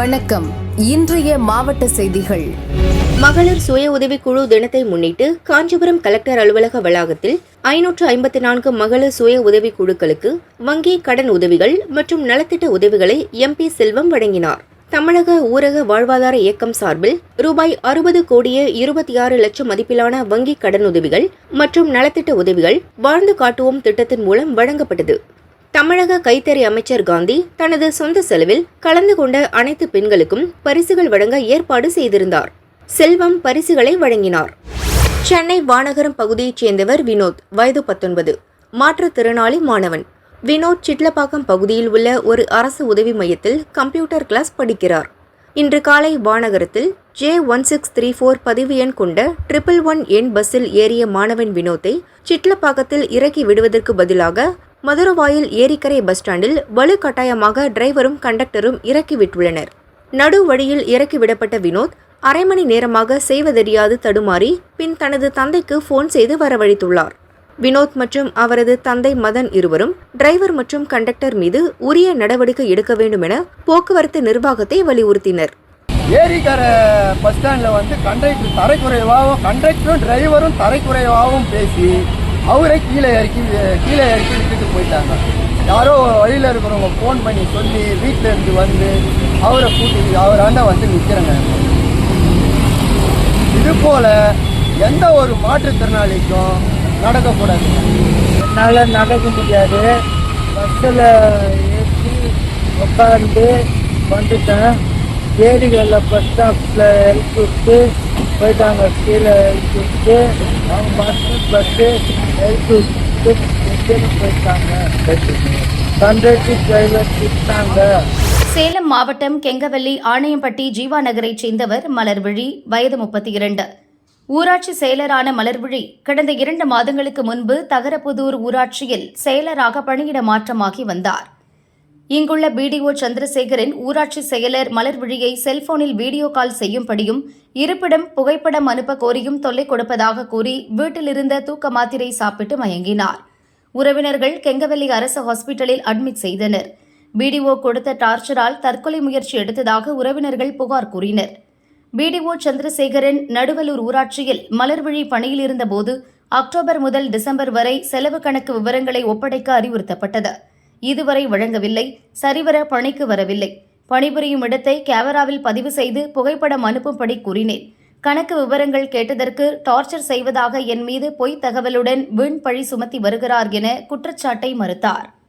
வணக்கம். இன்றைய மாவட்ட செய்திகள். மகளிர் சுய உதவிக்குழு தினத்தை முன்னிட்டு காஞ்சிபுரம் கலெக்டர் அலுவலக வளாகத்தில் ஐநூற்று ஐம்பத்தி நான்கு மகளிர் சுய உதவிக் குழுக்களுக்கு வங்கி கடன் உதவிகள் மற்றும் நலத்திட்ட உதவிகளை எம்பி செல்வம் வழங்கினார். தமிழக ஊரக வாழ்வாதார இயக்கம் சார்பில் ரூபாய் அறுபது கோடியே இருபத்தி ஆறு லட்சம் மதிப்பிலான வங்கி கடனுதவிகள் மற்றும் நலத்திட்ட உதவிகள் வாழ்ந்து காட்டுவோம் திட்டத்தின் மூலம் வழங்கப்பட்டது. தமிழக கைத்தறி அமைச்சர் காந்தி தனது சொந்த செலவில் கலந்து கொண்ட அனைத்து பெண்களுக்கும் பரிசுகள் வழங்க ஏற்பாடு செய்திருந்தார். செல்வம் பரிசுகளை வழங்கினார். சென்னை வானகரம் பகுதியைச் சேர்ந்தவர் வினோத் வயது பத்தொன்பது. மாற்றுத்திறனாளி மாணவன். வினோத் சிட்லப்பாக்கம் பகுதியில் உள்ள ஒரு அரசு உதவி மையத்தில் கம்ப்யூட்டர் கிளாஸ் படிக்கிறார். இன்று காலை வானகரத்தில் J one six three four பதிவு எண் கொண்ட ட்ரிபிள் ஒன் எண் பஸ்ஸில் ஏறிய மாணவன் வினோத்தை சிட்லப்பாக்கத்தில் இறக்கி விடுவதற்கு பதிலாக மதுரவாயில் ஏரிக்கரை பஸ் ஸ்டாண்டில் வலுக்கட்டாயமாக டிரைவரும் கண்டக்டரும் இறக்கி விட்டுள்ளனர். நடு வழியில் இறக்கி விடப்பட்ட வினோத் அரை மணி நேரமாக செய்வதறியாது தடுமாறி பின் தனது தந்தைக்கு ஃபோன் செய்து வரவழைத்துள்ளார். வினோத் மற்றும் அவரது தந்தை மதன் இருவரும் டிரைவர் மற்றும் கண்டக்டர் மீது உரிய நடவடிக்கை எடுக்க வேண்டும் என போக்குவரத்து நிர்வாகத்தை வலியுறுத்தினர். ஏரிக்கர பஸ் ஸ்டாண்டில் வந்து கண்டக்டர் தரைக்குறைவாகவும் கண்டக்டரும் டிரைவரும் தரைக்குறைவாகவும் பேசி அவரை கீழே இறக்கி கீழே இறக்கி விட்டுட்டு போயிட்டாங்க. யாரோ வழியில் இருக்கிறவங்க ஃபோன் பண்ணி சொல்லி வீட்டில் இருந்து வந்து அவரை கூட்டி அவராண்ட வந்து நிற்கிறேங்க இது போல எந்த ஒரு மாற்றுத்திறனாளிக்கும் நடக்கக்கூடாது. என்னால் நடக்க முடியாது. பஸ்ஸில் ஏற்றி உட்காந்து வந்துட்டேன். ஏரிகளில் பஸ் ஸ்டாப்பில் இறக்கி விட்டு போயிட்டாங்க. கீழே இறக்கி விட்டு அவங்க பஸ்ஸு பஸ்ஸு சேலம் மாவட்டம் கெங்கவல்லி ஆணையம்பட்டி ஜீவா நகரைச் சேர்ந்தவர் மலர்விழி வயது முப்பத்தி இரண்டு ஊராட்சி செயலரான மலர்விழி கடந்த இரண்டு மாதங்களுக்கு முன்பு தகரப்புதூர் ஊராட்சியில் செயலராக பணியிட மாற்றமாகி வந்தார். இங்குள்ள பிடிஓ சந்திரசேகரின் ஊராட்சி செயலர் மலர்விழியை செல்போனில் வீடியோ கால் செய்யும்படியும் இருப்பிடம் புகைப்படம் அனுப்ப கோரியும் தொல்லை கொடுப்பதாக கூறி வீட்டிலிருந்த தூக்க மாத்திரை சாப்பிட்டு மயங்கினார். உறவினர்கள் கெங்கவல்லி அரசு ஹாஸ்பிட்டலில் அட்மிட் செய்தனர். பிடிஓ கொடுத்த டார்ச்சரால் தற்கொலை முயற்சி எடுத்ததாக உறவினர்கள் புகார் கூறினர். பிடிஓ சந்திரசேகரன் நடுவலூர் ஊராட்சியில் மலர்விழி பணியில் இருந்தபோது அக்டோபர் முதல் டிசம்பர் வரை செலவு கணக்கு விவரங்களை ஒப்படைக்க அறிவுறுத்தப்பட்டது. இதுவரை வழங்கவில்லை. சரிவர பணிக்கு வரவில்லை. பணிபுரியும் இடத்தை கேமராவில் பதிவு செய்து புகைப்படம் அனுப்பும்படி கூறினேன். கணக்கு விவரங்கள் கேட்டதற்கு டார்ச்சர் செய்வதாக என் மீது பொய்த் தகவலுடன் வீண் பழி சுமத்தி வருகிறார் என குற்றச்சாட்டை மறுத்தார்.